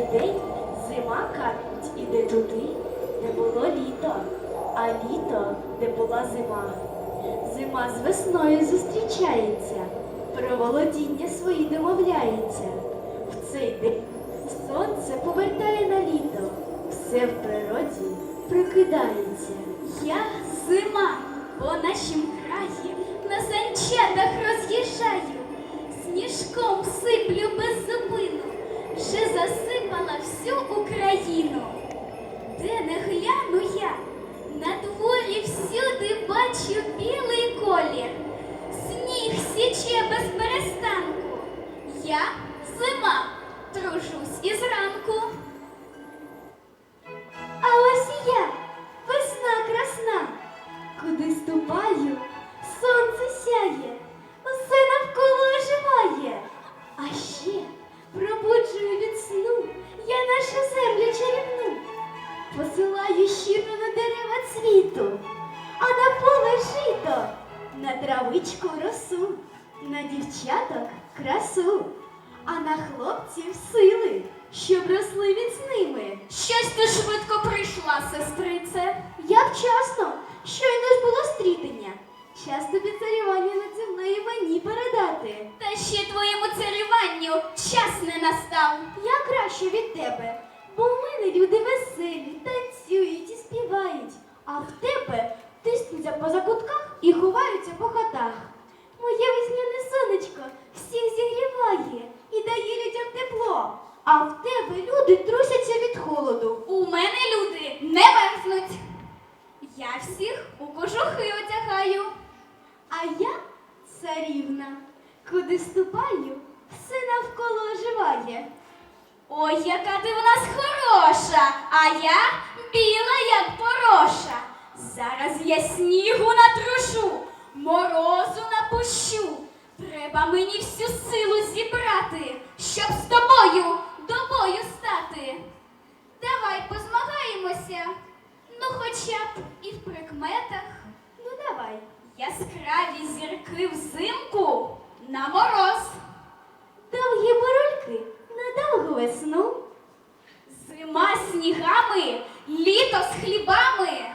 день зима кажуть, іде туди, де було літо, а літо, де була зима. Зима з весною зустрічається, про володіння свої домовляється. В цей день сонце повертає на літо, все в природі прокидається. Я зима по нашім краї на санчатах роз'їжджаю, сніжком сиплю без всю Україну. Де не гляну я, на дворі всюди бачу білий колір, сніг січе без перестанку. Я зима, тружусь травичку росу, на дівчаток красу, а на хлопців сили, щоб росли міцними. Щось ти швидко прийшла, сестрице. Я вчасно, щойно ж було стрітення. Час тобі царювання над землею мені передати. Та ще твоєму царюванню час не настав. Я краще від тебе, бо в мене люди веселі, танцюють і співають, а в тебе тиснуться по закутках і ховаються по хатах. Моє весняне сонечко всіх зігріває і дає людям тепло, а в тебе люди трусяться від холоду. У мене люди не мерзнуть. Я всіх у кожухи одягаю. А я царівна, куди ступаю, все навколо оживає. Ой, яка ти в нас хороша, а я біла, як пороша. Я снігу натрушу, морозу напущу. Треба мені всю силу зібрати, щоб з тобою до бою стати. Давай позмагаємося, ну хоча б і в прикметах. Ну давай. Яскраві зірки взимку на мороз. Довгі бурульки на довгу весну. Зима снігами, літо з хлібами.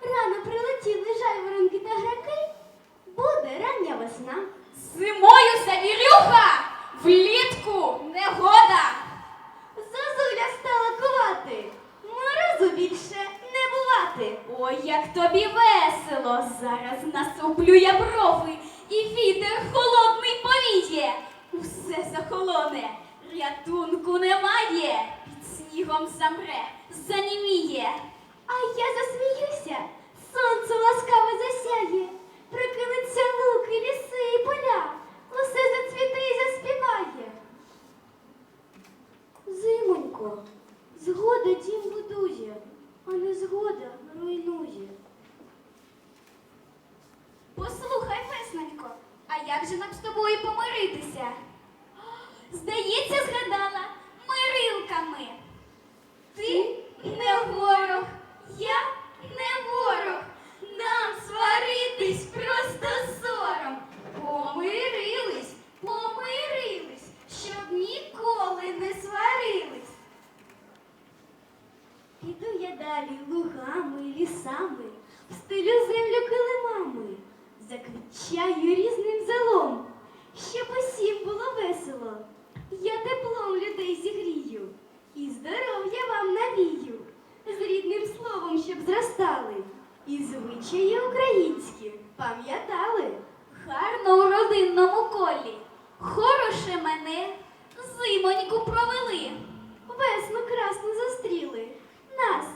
Рано прилетіли жайворонки та граки. Буде рання весна. Зимою завірюха, влітку негода. Зозуля стала кувати. Морозу більше не бувати. Ой, як тобі весело. Зараз насуплю я брови, і вітер холодний повіє. Усе захолоне, рятунку немає. Під снігом замре, заніміє. А я засміюся, сонце ласкаво засяє, прикинуться луки, ліси і поля, усе зацвіте і заспіває. Зимонько, згода дім будує, а не згода руйнує. Послухай, весненько, а як же нам з тобою помиритися? Здається, згадала мирилками. Ти не ворог, я не ворог. Нам сваритись просто сором. Помирились, помирились, щоб ніколи не сварились. Піду я далі лугами, лісами, стелю землю килимами, заквічаю різним зелом, щоб усім було весело. Я теплом людей зігрію і здоров'я вам навію, з рідним словом, щоб зростали, і звичаї українські пам'ятали. Гарно у родинному колі. Хороше мене зимоньку провели. Весну красну зустріли, нас,